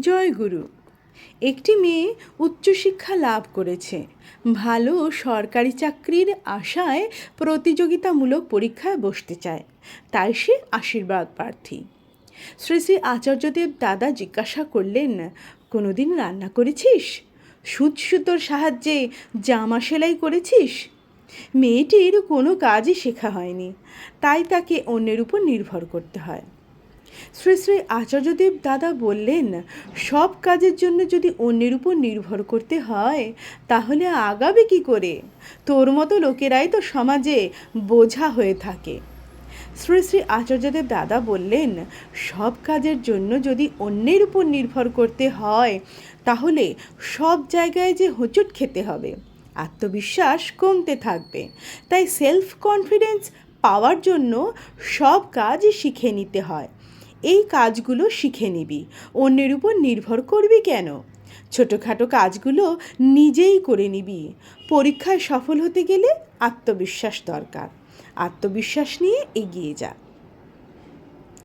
জয়গুরু একটি মেয়ে উচ্চশিক্ষা লাভ করেছে। ভালো সরকারি চাকরির আশায় প্রতিযোগিতামূলক পরীক্ষায় বসতে চায়। তাই সে আশীর্বাদ প্রার্থী। শ্রী শ্রী আচার্যদেব দাদা জিজ্ঞাসা করলেন, কোনোদিন রান্না করেছিস? সুচ সুতোর সাহায্যে জামা সেলাই করেছিস? মেয়েটির কোনো কাজই শেখা হয়নি। তাই তাকে অন্যের উপর নির্ভর করতে হয়। শ্রী শ্রী আচার্যদেব দাদা বললেন, সব কাজের জন্য যদি অন্যের উপর নির্ভর করতে হয়, তাহলে আগাবে কি করে? তোর মতো লোকেরাই তো সমাজে বোঝা হয়ে থাকে। শ্রী শ্রী আচার্যদেব দাদা বললেন, সব কাজের জন্য যদি অন্যের উপর নির্ভর করতে হয়, তাহলে সব জায়গায় যে হোঁচট খেতে হবে, আত্মবিশ্বাস কমতে থাকবে। তাই সেলফ কনফিডেন্স পাওয়ার জন্য সব কাজ শিখে নিতে হয়। এই কাজগুলো শিখে নিবি। অন্যের উপর নির্ভর করবি কেন? ছোটোখাটো কাজগুলো নিজেই করে নিবি। পরীক্ষায় সফল হতে গেলে আত্মবিশ্বাস দরকার। আত্মবিশ্বাস নিয়ে এগিয়ে যা।